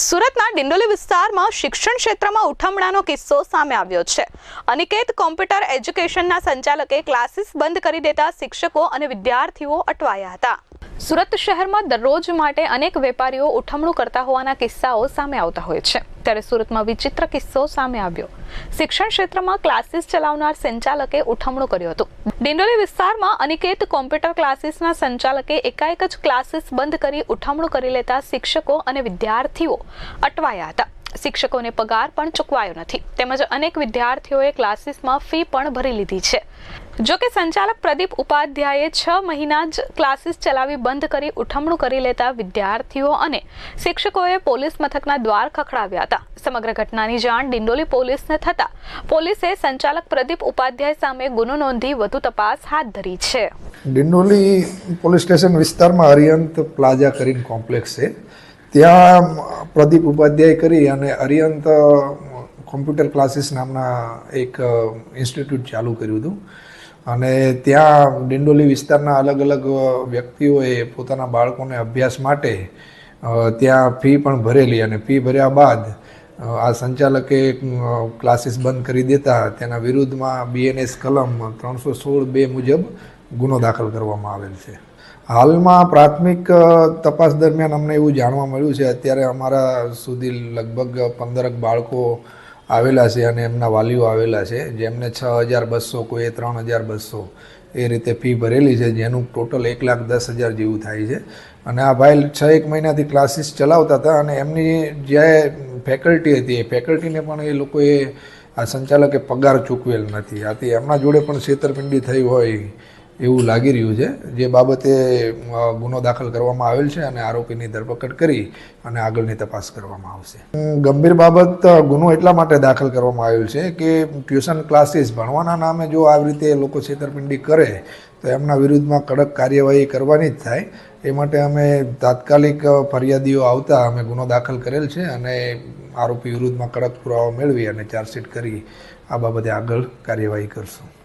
સુરતના ડિંડોલી વિસ્તારમાં શિક્ષણ ક્ષેત્રમાં ઉઠમણાનો કિસ્સો સામે આવ્યો છે. અનિકેત કોમ્પ્યુટર એજ્યુકેશનના સંચાલકે ક્લાસીસ બંધ કરી દેતા શિક્ષકો અને વિદ્યાર્થીઓ અટવાયા હતા. સુરત શહેરમાં દરરોજ માટે અનેક વેપારીઓ ઉઠમણું કરતા હોવાના કિસ્સાઓ સામે આવતા હોય છે. ત્યારે સુરતમાં વિચિત્ર કિસ્સો સામે આવ્યો. શિક્ષણ ક્ષેત્રમાં ક્લાસીસ ચલાવનાર સંચાલકે ઉઠમણું કર્યું હતું. ડિંડોલી વિસ્તારમાં અનિકેત કોમ્પ્યુટર ક્લાસીસના સંચાલકે એકાએક જ ક્લાસીસ બંધ કરી ઉઠમણું કરી લેતા શિક્ષકો અને વિદ્યાર્થીઓ અટવાયા હતા. શિક્ષકોને પગાર પણ ચૂકવાયો નથી. તેમજ અનેક વિદ્યાર્થીઓએ ક્લાસીસમાં ફી પણ ભરી લીધી છે. જો કે સંચાલક પ્રદીપ ઉપાધ્યાયે છ મહિના જ ક્લાસીસ ચલાવી બંધ કરી ઉઠમણું કરી લેતા વિદ્યાર્થીઓ અને શિક્ષકોએ પોલીસ મથકના દ્વાર ખખડાવ્યા હતા. સમગ્ર ઘટનાની જાણ ડિંડોલી પોલીસને થતા પોલીસે સંચાલક પ્રદીપ ઉપાધ્યાય સામે ગુનો નોંધી વધુ તપાસ હાથ ધરી છે. ડિંડોલી પોલીસ સ્ટેશન વિસ્તારમાં હરિયંત પ્લાઝા કરીને કોમ્પ્લેક્સ છે. ત્યાં પ્રદીપ ઉપાધ્યાય કરી અને અરિયંત કોમ્પ્યુટર ક્લાસીસ નામના એક ઇન્સ્ટિટ્યૂટ ચાલુ કર્યું હતું. અને ત્યાં ડિંડોલી વિસ્તારના અલગ અલગ વ્યક્તિઓએ પોતાના બાળકોને અભ્યાસ માટે ત્યાં ફી પણ ભરેલી અને ફી ભર્યા બાદ આ સંચાલકે ક્લાસીસ બંધ કરી દેતા. તેના વિરુદ્ધમાં બીએનએસ કલમ ત્રણસો સોળ બે મુજબ ગુનો દાખલ કરવામાં આવેલ છે. હાલમાં પ્રાથમિક તપાસ દરમિયાન અમને એવું જાણવા મળ્યું છે, અત્યારે અમારા સુધી લગભગ પંદરક બાળકો આવેલા છે અને એમના વાલીઓ આવેલા છે, જેમને છ હજાર બસો કોઈએ ત્રણ હજાર બસો એ રીતે ફી ભરેલી છે, જેનું ટોટલ એક લાખ દસ હજાર જેવું થાય છે. અને આ ભાઈ છ એક મહિનાથી ક્લાસીસ ચલાવતા હતા અને એમની જે ફેકલ્ટી હતી, એ ફેકલ્ટીને પણ એ લોકોએ આ સંચાલકે પગાર ચૂકવેલ નથી. આથી એમના જોડે પણ છેતરપિંડી થઈ હોય એવું લાગી રહ્યું છે. જે બાબતે ગુનો દાખલ કરવામાં આવેલ છે અને આરોપીની ધરપકડ કરી અને આગળની તપાસ કરવામાં આવશે. ગંભીર બાબત ગુનો એટલા માટે દાખલ કરવામાં આવેલ છે કે ટ્યુશન ક્લાસીસ ભણવાના નામે જો આવી રીતે લોકો છેતરપિંડી કરે, તો એમના વિરુદ્ધમાં કડક કાર્યવાહી કરવાની જ થાય. એ માટે અમે તાત્કાલિક ફરિયાદીઓ આવતા અમે ગુનો દાખલ કરેલ છે અને આરોપી વિરુદ્ધમાં કડક પુરાવા મેળવી અને ચાર્જશીટ કરી આ બાબતે આગળ કાર્યવાહી કરશું.